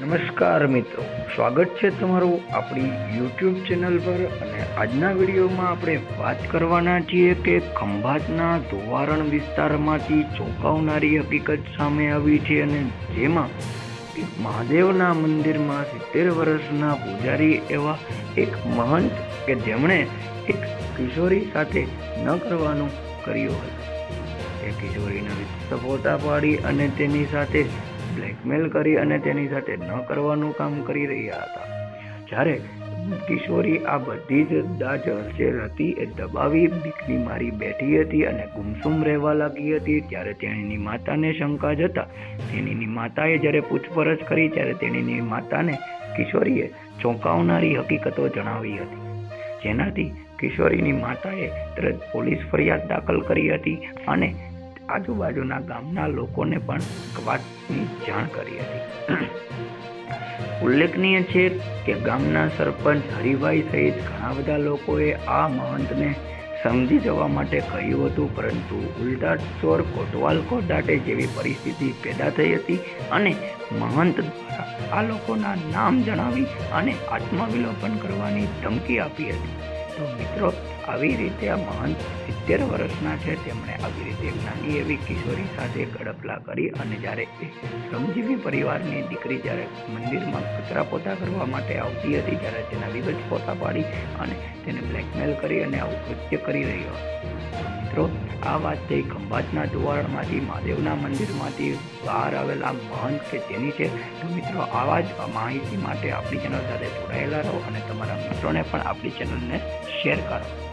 નમસ્કાર મિત્રો. સ્વાગત છે તમારું આપણી યુટ્યુબ ચેનલ પર અને આજના વિડીયોમાં આપણે વાત કરવાના છીએ કે ખંભાતના ધોવારણ વિસ્તારમાંથી ચોંકાવનારી હકીકત સામે આવી છે અને જેમાં મહાદેવના મંદિરમાં સિત્તેર વર્ષના પૂજારી એવા એક મહંત કે જેમણે એક કિશોરી સાથે ન કરવાનું કર્યું હતું. એ કિશોરીના વિરુદ્ધ પાડી અને તેની સાથે બ્લેકમેલ કરી અને તેની સાથે ન કરવાનું કામ કરી રહ્યા હતા. જ્યારે કિશોરી આ બધી જ દાજ હલચેલ હતી એ દબાવી દીકરી મારી બેઠી હતી અને ગુમસુમ રહેવા લાગી હતી. ત્યારે તેણીની માતાને શંકા જતા તેણીની માતાએ જ્યારે પૂછપરછ કરી ત્યારે તેણીની માતાને કિશોરીએ ચોંકાવનારી હકીકતો જણાવી હતી. જેનાથી કિશોરીની માતાએ તરત પોલીસ ફરિયાદ દાખલ કરી હતી અને આજુબાજુના ગામના લોકોને પણ વાતની જાણ કરી હતી. ઉલ્લેખનીય છે કે ગામના સરપંચ હરિભાઈ સહિત ઘણા બધા લોકોએ આ મહંતને સમજી જવા માટે કહ્યું હતું, પરંતુ ઉલટા ચોર કોટવાલ કોટાટે જેવી પરિસ્થિતિ પેદા થઈ હતી અને મહંત દ્વારા આ લોકોના નામ જણાવી અને આત્મવિલોપન કરવાની ધમકી આપી હતી. તો મિત્રો, આવી રીતે આ મહંત સિત્તેર વર્ષના છે. તેમણે આવી રીતે નાની એવી કિશોરી સાથે ગડપલા કરી અને જ્યારે શ્રમજીવી પરિવારની દીકરી જ્યારે મંદિરમાં કચરા પોતા કરવા માટે આવતી હતી, ત્યારે તેના વિગત પોતા પાડી અને તેને બ્લેકમેલ કરી અને આવું કૃત્ય કરી રહ્યો મિત્રો આ વાત થઈ ખંભાતના ધોવારણમાંથી મહાદેવના મંદિરમાંથી બહાર આવેલા મહંત કે જેની છે, તો મિત્રો આવા જ માહિતી માટે આપણી ચેનલ સાથે જોડાયેલા રહો અને તમારા મિત્રોને પણ આપણી ચેનલને શેર કરો.